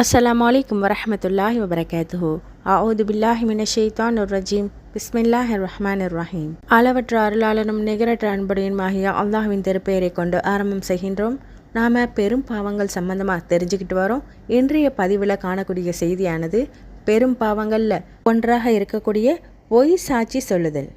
அஸ்லாம் வலைக்கம் வரமத்துல்லாஹி வபரகாத்து அவுது பில்லாஹி மின ஷெய்தான் ரஜீம் பிஸ்மில்லாஹ் ரஹ்மான் ரஹீம் அளவற்ற அருளாளனும் நிகரற்ற அன்புடையனுமாகிய அல்லாஹுவின் திருப்பெயரை கொண்டு ஆரம்பம் செய்கின்றோம். நாம் பெரும் பாவங்கள் சம்பந்தமாக தெரிஞ்சுக்கிட்டு வரோம். இன்றைய பதிவில் காணக்கூடிய செய்தியானது பெரும் பாவங்களில் ஒன்றாக இருக்கக்கூடிய பொய் சாட்சி சொல்லுதல்.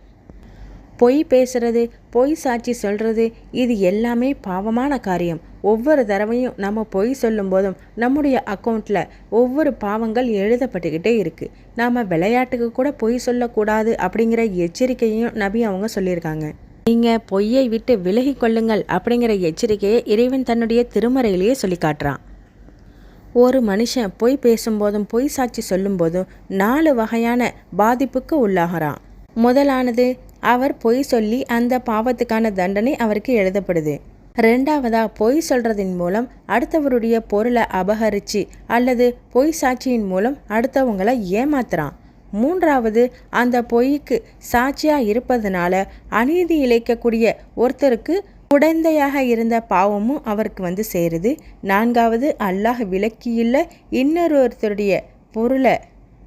பொய் பேசுறது பொய் சாட்சி சொல்கிறது இது எல்லாமே பாவமான காரியம். ஒவ்வொரு தடவையும் நம்ம பொய் சொல்லும் போதும் நம்முடைய அக்கௌண்ட்டில் ஒவ்வொரு பாவங்கள் எழுதப்பட்டுக்கிட்டே இருக்குது நாம் விளையாட்டுக்கு கூட பொய் சொல்லக்கூடாது அப்படிங்கிற எச்சரிக்கையும் நபி அவங்க சொல்லியிருக்காங்க. நீங்கள் பொய்யை விட்டு விலகி கொள்ளுங்கள் அப்படிங்கிற எச்சரிக்கையை இறைவன் தன்னுடைய திருமறையிலேயே சொல்லி காட்டுறான் ஒரு மனுஷன் பொய் பேசும்போதும் பொய் சாட்சி சொல்லும்போதும் நாலு வகையான பாதிப்புக்கு உள்ளாகிறான். முதலானது அவர் பொய் சொல்லி அந்த பாவத்துக்கான தண்டனை அவருக்கு எழுதப்படுது. ரெண்டாவதா பொய் சொல்றதின் மூலம் அடுத்தவருடைய பொருளை அபகரிச்சு அல்லது பொய் சாட்சியின் மூலம் அடுத்தவங்களை ஏமாத்துறான். மூன்றாவது அந்த பொய்க்கு சாட்சியா இருப்பதனால அநீதி இழைக்கக்கூடிய ஒருத்தருக்கு குழந்தையாக இருந்த பாவமும் அவருக்கு வந்து சேருது. நான்காவது அல்லாஹ் விலக்கியுள்ள இன்னொருத்தருடைய பொருளை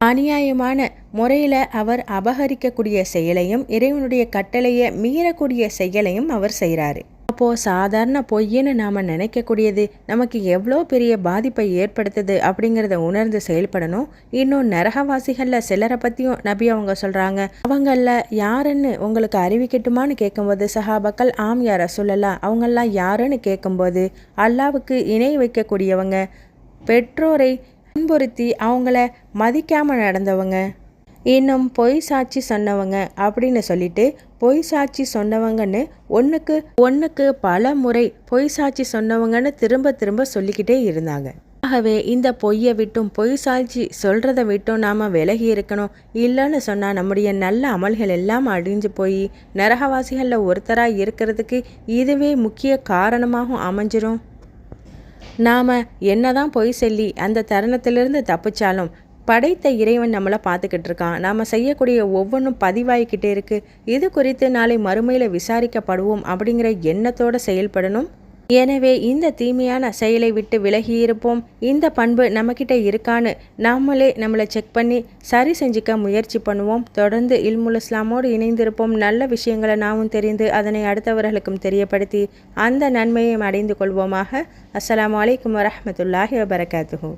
அநியாயமான முறையில் அவர் அபகரிக்கக்கூடிய செயலையும் இறைவனுடைய கட்டளையை மீறக்கூடிய செயலையும் அவர் செய்கிறாரு அப்போது சாதாரண பொய்ன்னு நாம் நினைக்கக்கூடியது நமக்கு எவ்வளோ பெரிய பாதிப்பை ஏற்படுத்துது அப்படிங்கிறத உணர்ந்து செயல்படணும். இன்னும் நரகவாசிகளில் சிலரை பற்றியும் நபி அவங்க சொல்கிறாங்க அவங்களில் யாருன்னு உங்களுக்கு அறிவிக்கட்டுமான்னு கேட்கும்போது சஹாபக்கள் ஆம் யார சொல்லலா அவங்கெல்லாம் யாருன்னு கேட்கும்போது அல்லாவுக்கு இணை வைக்கக்கூடியவங்க பெற்றோரை துன்புறுத்தி அவங்கள மதிக்காமல் நடந்தவங்க. இன்னும் பொய் சாட்சி சொன்னவங்க அப்படின்னு சொல்லிட்டு பொய் சாட்சி சொன்னவங்கன்னு ஒன்றுக்கு ஒன்றுக்கு பல முறை பொய் சாட்சி சொன்னவங்கன்னு திரும்ப திரும்ப சொல்லிக்கிட்டே இருந்தாங்க. ஆகவே இந்த பொய்யை விட்டும் பொய் சாட்சி சொல்கிறத விட்டும் நாம் விலகி இருக்கணும். இல்லைன்னு சொன்னால் நம்முடைய நல்ல அமல்கள் எல்லாம் அழிஞ்சு போய் நரகவாசிகளில் ஒருத்தராக இருக்கிறதுக்கு இதுவே முக்கிய காரணமாகவும் அமைஞ்சிரும். நாம் என்ன தான் பொய் சொல்லி அந்த தருணத்திலிருந்து தப்பிச்சாலும் படைத்த இறைவன் நம்மளை பார்த்துக்கிட்டு இருக்கான். நாம் செய்யக்கூடிய ஒவ்வொன்றும் பதிவாகிக்கிட்டே இருக்குது இது குறித்து நாளை மறுமையில் விசாரிக்கப்படுவோம் அப்படிங்கிற எண்ணத்தோடு செயல்படணும். எனவே இந்த தீமையான செயலை விட்டு விலகி இருப்போம் இந்த பண்பு நம்மக்கிட்ட இருக்கான்னு நம்மளே நம்மளை செக் பண்ணி சரி செஞ்சுக்க முயற்சி பண்ணுவோம். தொடர்ந்து இல்முல் இஸ்லாமோடு இணைந்திருப்போம். நல்ல விஷயங்களை நாமும் தெரிந்து அதனை அடுத்தவர்களுக்கும் தெரியப்படுத்தி அந்த நன்மையை அடைந்து கொள்வோமாக. அஸ்லாம் வலைக்கம் வரமத்துல்லாஹி வபரகாத்துஹூ.